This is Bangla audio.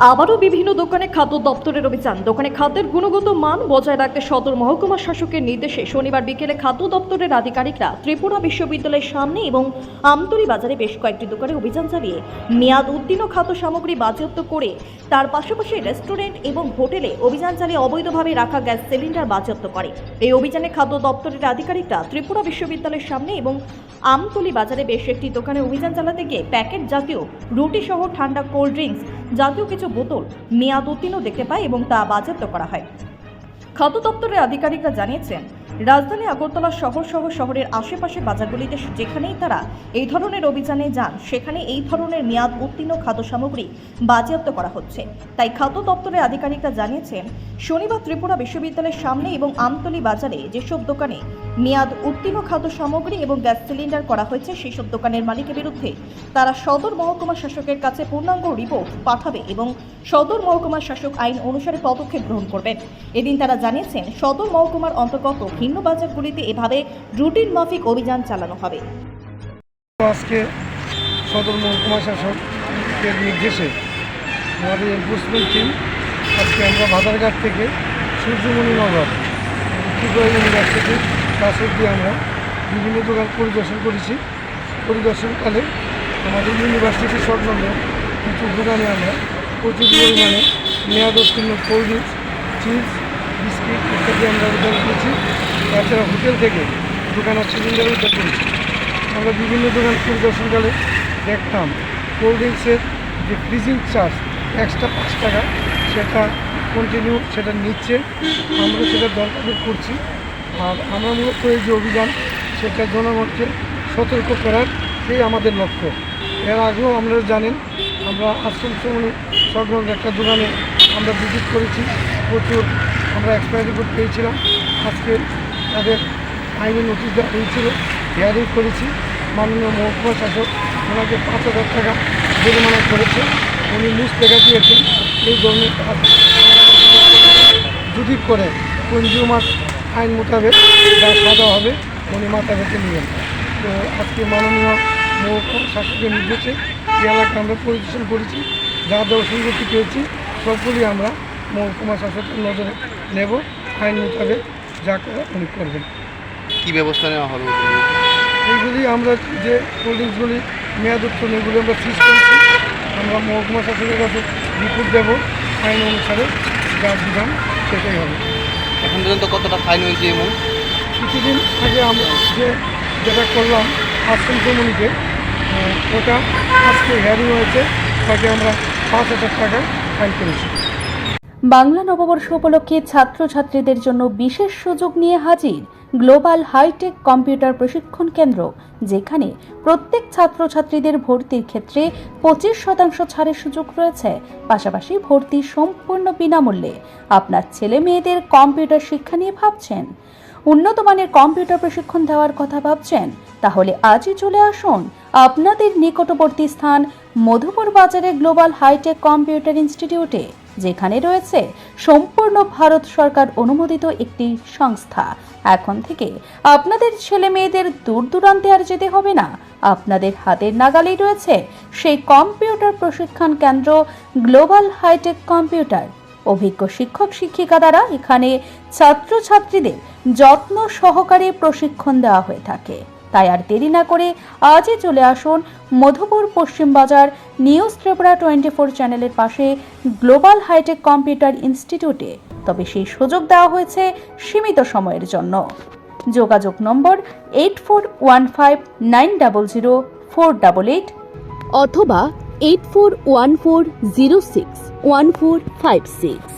আবারও বিভিন্ন দোকানে খাদ্য দপ্তরের অভিযান। দোকানে খাদ্যের গুণগত মান বজায় রাখতে সদর মহকুমা শাসকের নির্দেশে শনিবার বিকেলে খাদ্য দপ্তরের আধিকারিকরা ত্রিপুরা বিশ্ববিদ্যালয়ের সামনে এবং আমতলী বাজারে বেশ কয়েকটি দোকানে অভিযান চালিয়ে মেয়াদ উত্তীর্ণ খাদ্য সামগ্রী বাজেয়াপ্ত করে তার পাশাপাশি রেস্টুরেন্ট এবং হোটেলে অভিযান চালিয়ে অবৈধভাবে রাখা গ্যাস সিলিন্ডার বাজেয়াপ্ত করে। এই অভিযানে খাদ্য দপ্তরের আধিকারিকরা ত্রিপুরা বিশ্ববিদ্যালয়ের সামনে এবং আমতলি বাজারে বেশ একটি দোকানে অভিযান চালাতে গিয়ে প্যাকেট জাতীয় রুটি সহ ঠান্ডা কোল্ড ড্রিঙ্কস জাতীয় কিছু বোতল মেয়াদ উত্তীর্ণ দেখতে পায় এবং তা বাজেয়াপ্ত করা হয়। খাদ্য দপ্তরের আধিকারিকরা জানিয়েছেন, রাজধানী আগরতলা শহর সহ শহরের আশেপাশে বাজারগুলিতে যেখানেই তারা এই ধরনের অভিযানে যান, সেখানে এই ধরনের মেয়াদ উত্তীর্ণ খাদ্য সামগ্রী বাজেয়াপ্ত করা হচ্ছে। তাই খাদ্য দপ্তরের আধিকারিকরা জানিয়েছেন, শনিবার ত্রিপুরা বিশ্ববিদ্যালয়ের সামনে এবং আমতলী বাজারে যেসব দোকানে মেয়াদ উত্তীর্ণ খাদ্য সামগ্রী এবং গ্যাস সিলিন্ডার করা হয়েছে সেসব দোকানের মালিকের বিরুদ্ধে। তারা সদর মহকুমা শাসকের কাছে পূর্ণাঙ্গ রিপোর্ট পাঠাবে এবং সদর মহকুমা শাসক আইন অনুসারে পদক্ষেপ গ্রহণ করবেন। এদিন তারা জানিয়েছেন, সদর মহকুমার অন্তর্গত ভিন্ন বাজারগুলিতে এভাবে রুটিন মাফিক অভিযান চালানো হবে। আজকে সদর মহকুমা শাসকের নির্দেশে আমাদের এনফোর্সমেন্ট টিম আজকে আমরা বাজারঘাট থেকে সূর্যমণি নগর ত্রিপুরা ইউনিভার্সিটি কাছ অব্দি আমরা বিভিন্ন দোকান পরিদর্শন করেছি। পরিদর্শনকালে আমাদের ইউনিভার্সিটি সংলগ্ন কিছু দোকানে আমরা প্রচুর পরিমাণে মেয়াদ উত্তীর্ণ কোল্ড ড্রিঙ্কস চিপস বিস্কিট ইত্যাদি আমরা উদ্ধার করেছি। তাছাড়া হোটেল থেকে দোকানের সিলিন্ডার উদ্ধার করেছি। আমরা বিভিন্ন দোকান পরিদর্শনকালে দেখতাম কোল্ড ড্রিঙ্কসের যে ফ্রিজিং চার্জ এক্সট্রা পাঁচ টাকা, সেটা কন্টিনিউ সেটা নিচ্ছে। আমরা সেটা দরকার করছি। আর আমরা মূলত এই যে অভিযান, সেটা জনগণকে সতর্ক করার এই আমাদের লক্ষ্য। এর আগেও আপনারা জানেন, আমরা আশ্রম শ্রমণী সংক্রান্ত একটা দোকানে আমরা ভিজিট করেছি। প্রচুর আমরা এক্সপায়ারি রিপোর্ট পেয়েছিলাম। আজকে তাদের আইনি নোটিশ দেওয়া হয়েছিল হিয়ারিং করেছি। মাননীয় মহকুমা শাসক ওনাকে পাঁচ হাজার টাকা জরিমানা করেছে। উনি মুখ দেখা দিয়েছেন, এই ধরনের যদি করে কনজিউমার আইন মোতাবেক যা সাজা হবে উনি মাথা নেবেন তো আজকে মাননীয় মহকুমা শাসকের নির্দেশে এই এলাকা আমরা পরিদর্শন করেছি যা যা অসঙ্গতি পেয়েছি সবগুলি আমরা মহকুমা শাসকের নজরে নেব আইন মোতাবেক যা করে উনি করবেন। কী ব্যবস্থা নেওয়া হবে? এইগুলি আমরা যে কোল্ড ড্রিঙ্কসগুলি মেয়াদ উত্তর এগুলি আমরা ফিস করেছি। আমরা মহকুমা শাসকের কাছে রিপোর্ট দেবো আইন অনুসারে যা বিধান সেটাই হবে। পর্যন্ত কতটা ফাইন হয়েছে এমন কিছুদিন আগে আমরা যে যেটা করলাম, আশ্রম কমিউনিকে ওটা আজকে হ্যারি হয়েছে, তাকে আমরা পাঁচ হাজার টাকা ফাইন করেছি। বাংলা নববর্ষ উপলক্ষে ছাত্রছাত্রীদের জন্য বিশেষ সুযোগ নিয়ে হাজির গ্লোবাল হাইটেক কম্পিউটার প্রশিক্ষণ কেন্দ্র, যেখানে প্রত্যেক ছাত্রছাত্রীদের ভর্তির ক্ষেত্রে পঁচিশ শতাংশ ছাড়ের সুযোগ রয়েছে। পাশাপাশি ভর্তি সম্পূর্ণ বিনামূল্যে আপনার ছেলে মেয়েদের কম্পিউটার শিক্ষা নিয়ে ভাবছেন। উন্নত মানের কম্পিউটার প্রশিক্ষণ দেওয়ার কথা ভাবছেন তাহলে আজই চলে আসুন আপনাদের নিকটবর্তী স্থান মধুপুর বাজারে গ্লোবাল হাইটেক কম্পিউটার ইনস্টিটিউটে, যেখানে রয়েছে সম্পূর্ণ ভারত সরকার অনুমোদিত একটি সংস্থা। এখন থেকে আপনাদের ছেলে মেয়েদের দূর দূরান্তে আর যেতে হবে না। আপনাদের হাতের নাগালেই রয়েছে সেই কম্পিউটার প্রশিক্ষণ কেন্দ্র গ্লোবাল হাইটেক কম্পিউটার। অভিজ্ঞ শিক্ষক শিক্ষিকা দ্বারা এখানে ছাত্রছাত্রীদের যত্ন সহকারে প্রশিক্ষণ দেওয়া হয়ে থাকে। তাই আর দেরি না করে আজই চলে আসুন মধুপুর পশ্চিম বাজার নিউজ ত্রিপুরা টোয়েন্টি ফোর চ্যানেলের পাশে গ্লোবাল হাইটেক কম্পিউটার ইনস্টিটিউটে। তবে সেই সুযোগ দেওয়া হয়েছে সীমিত সময়ের জন্য। যোগাযোগ নম্বর eight four one five nine double zero four double eight অথবা eight four one four zero six one four five six